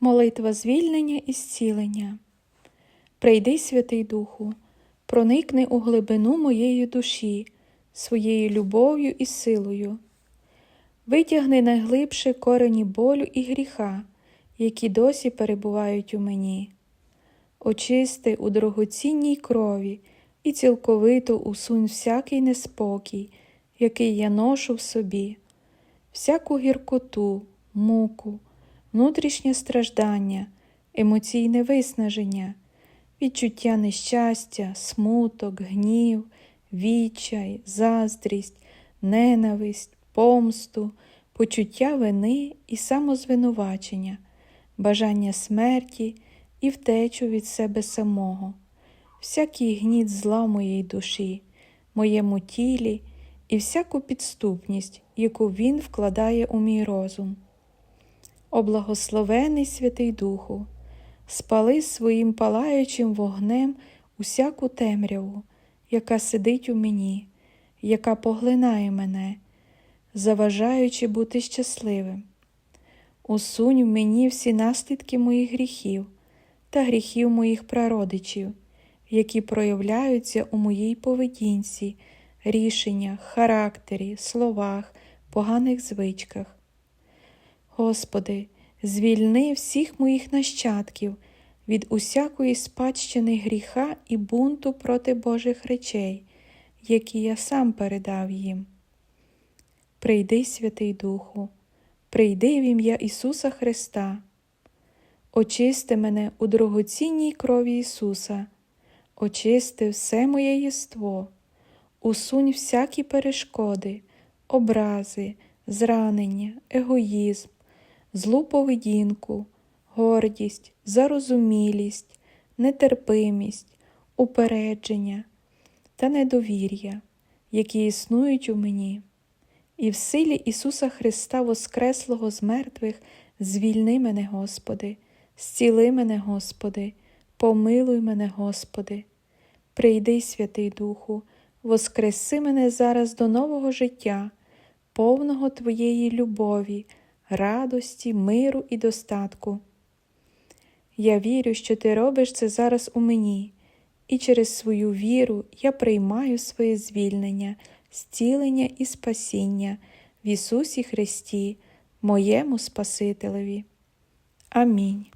Молитва звільнення і зцілення. Прийди, Святий Духу, проникни у глибину моєї душі, своєю любов'ю і силою. Витягни найглибше корені болю і гріха, які досі перебувають у мені. Очисти у дорогоцінній крові і цілковито усунь всякий неспокій, який я ношу в собі, всяку гіркоту, муку, внутрішнє страждання, емоційне виснаження, відчуття нещастя, смуток, гнів, відчай, заздрість, ненависть, помсту, почуття вини і самозвинувачення, бажання смерті і втечу від себе самого, всякий гніт зла в моїй душі, моєму тілі і всяку підступність, яку Він вкладає у мій розум. О благословений Святий Духу, спали своїм палаючим вогнем усяку темряву, яка сидить у мені, яка поглинає мене, заважаючи бути щасливим. Усунь в мені всі наслідки моїх гріхів та гріхів моїх прародичів, які проявляються у моїй поведінці, рішеннях, характері, словах, поганих звичках. Господи, звільни всіх моїх нащадків від усякої спадщини гріха і бунту проти Божих речей, які я сам передав їм. Прийди, Святий Духу, прийди в ім'я Ісуса Христа, очисти мене у дорогоцінній крові Ісуса, очисти все моє єство, усунь всякі перешкоди, образи, зранення, егоїзм, злу поведінку, гордість, зарозумілість, нетерпимість, упередження та недовір'я, які існують у мені. І в силі Ісуса Христа Воскреслого з мертвих звільни мене, Господи, зціли мене, Господи, помилуй мене, Господи. Прийди, Святий Духу, воскреси мене зараз до нового життя, повного Твоєї любові, радості, миру і достатку. Я вірю, що Ти робиш це зараз у мені, і через свою віру я приймаю своє звільнення, зцілення і спасіння в Ісусі Христі, моєму Спасителеві. Амінь.